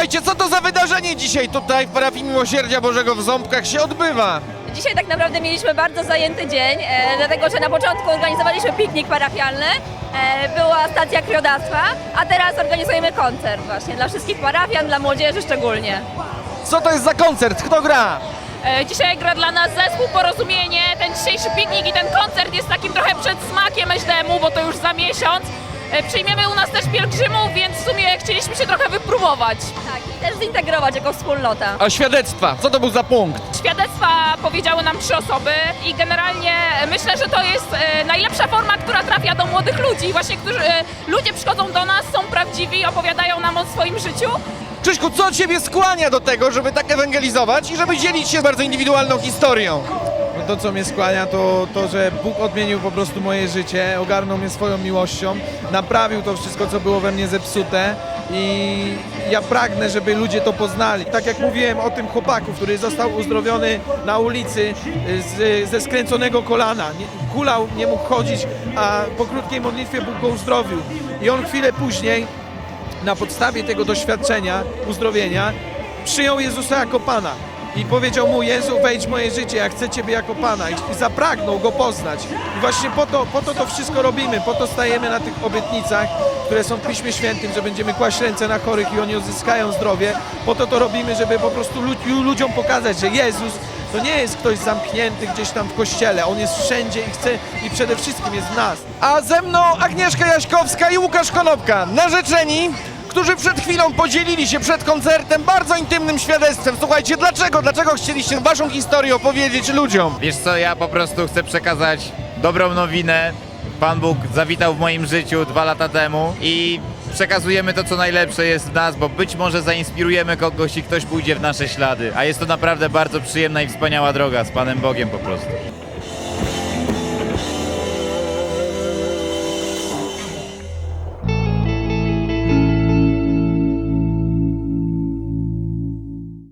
Słuchajcie, co to za wydarzenie dzisiaj tutaj w parafii Miłosierdzia Bożego w Ząbkach się odbywa? Dzisiaj tak naprawdę mieliśmy bardzo zajęty dzień, e, dlatego że na początku organizowaliśmy piknik parafialny, e, była stacja krwiodawstwa, a teraz organizujemy koncert właśnie dla wszystkich parafian, dla młodzieży szczególnie. Co to jest za koncert? Kto gra? E, Dzisiaj gra dla nas zespół Porozumienie. Ten dzisiejszy piknik i ten koncert jest takim trochę przedsmakiem MŚDM-u, bo to już za miesiąc. E, Przyjmiemy u nas też pielgrzymów, więc w sumie chcieliśmy się trochę wypróbować. Tak, i też zintegrować jako wspólnota. A świadectwa, co to był za punkt? Świadectwa powiedziały nam trzy osoby i generalnie myślę, że to jest e, najlepsza forma, która trafia do młodych ludzi. Właśnie którzy, e, ludzie przychodzą do nas, są prawdziwi, opowiadają nam o swoim życiu. Krzyśku, co ciebie skłania do tego, żeby tak ewangelizować i żeby dzielić się bardzo indywidualną historią? To, co mnie skłania, to to, że Bóg odmienił po prostu moje życie, ogarnął mnie swoją miłością, naprawił to wszystko, co było we mnie zepsute i ja pragnę, żeby ludzie to poznali. Tak jak mówiłem o tym chłopaku, który został uzdrowiony na ulicy y, z, ze skręconego kolana. Kulał, nie mógł chodzić, a po krótkiej modlitwie Bóg go uzdrowił. I on chwilę później na podstawie tego doświadczenia, uzdrowienia, przyjął Jezusa jako Pana. I powiedział mu, Jezu, wejdź w moje życie, ja chcę Ciebie jako Pana. I zapragnął Go poznać. I właśnie po to, po to to wszystko robimy, po to stajemy na tych obietnicach, które są w Piśmie Świętym, że będziemy kłaść ręce na chorych i oni odzyskają zdrowie. Po to to robimy, żeby po prostu lud- ludziom pokazać, że Jezus to nie jest ktoś zamknięty gdzieś tam w kościele. On jest wszędzie i chce i przede wszystkim jest w nas. A ze mną Agnieszka Jaśkowska i Łukasz Konopka, narzeczeni, którzy przed chwilą podzielili się przed koncertem bardzo intymnym świadectwem. Słuchajcie, dlaczego? Dlaczego chcieliście waszą historię opowiedzieć ludziom? Wiesz co, ja po prostu chcę przekazać dobrą nowinę. Pan Bóg zawitał w moim życiu dwa lata temu i przekazujemy to, co najlepsze jest w nas, bo być może zainspirujemy kogoś i ktoś pójdzie w nasze ślady. A jest to naprawdę bardzo przyjemna i wspaniała droga z Panem Bogiem po prostu.